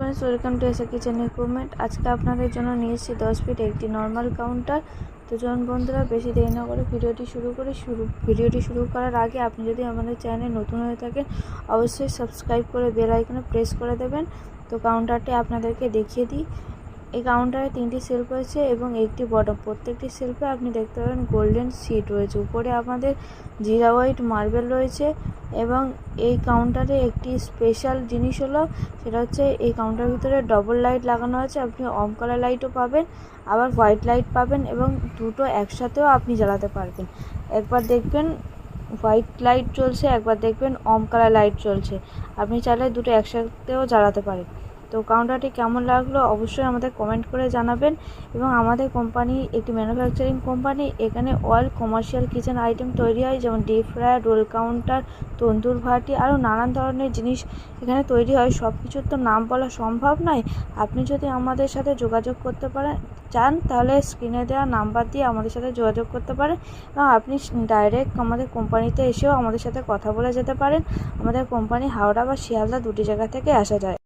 Friends welcome to এসে kitchen equipment আজকে আপনাদের জন্য নিয়েছি দশ ফিট একটি নর্মাল কাউন্টার তো জন বন্ধুরা, বেশি দেরি না করে ভিডিওটি শুরু করে শুরু ভিডিওটি শুরু করার আগে আপনি যদি আমাদের চ্যানেল নতুন হয়ে থাকেন, অবশ্যই সাবস্ক্রাইব করে বেল আইকনে প্রেস করে দেবেন। তো কাউন্টারটি আপনাদেরকে দেখিয়ে দিই। এই কাউন্টারে তিনটি সেলফ রয়েছে এবং একটি বটম প্রত্যেকটি সেলফে আপনি দেখতে পাবেন গোল্ডেন সিট রয়েছে। উপরে আমাদের জিরা হোয়াইট মার্বেল রয়েছে এবং এই কাউন্টারে একটি স্পেশাল জিনিস হলো, সেটা হচ্ছে এই কাউন্টারের ভিতরে ডবল লাইট লাগানো আছে। আপনি অম কালার লাইটও পাবেন, আবার হোয়াইট লাইট পাবেন এবং দুটো একসাথেও আপনি জ্বালাতে পারবেন। একবার দেখবেন হোয়াইট লাইট চলছে, একবার দেখবেন অম কালার লাইট চলছে। আপনি চাইলে দুটো একসাথেও জ্বালাতে পারেন। তো কাউন্টারটি কেমন লাগল অবশ্যই আমাদের কমেন্ট করে জানাবেন এবং আমাদের কোম্পানি একটি ম্যানুফ্যাকচারিং কোম্পানি এখানে অল কমার্শিয়াল কিচেন আইটেম তৈরি হয়, যেমন deep fryer roll counter tandoor ভাটি, আরও নানান ধরনের জিনিস এখানে তৈরি হয়। সব কিছুর তো নাম বলা সম্ভব নয়। আপনি যদি আমাদের সাথে যোগাযোগ করতে পারেন, চান, তাহলে স্ক্রিনে দেওয়া নাম্বার দিয়ে আমাদের সাথে যোগাযোগ করতে পারেন এবং আপনি ডাইরেক্ট আমাদের কোম্পানিতে এসেও আমাদের সাথে কথা বলে যেতে পারেন। আমাদের কোম্পানি হাওড়া বা শিয়ালদা দুটি জায়গা থেকে আসা যায়।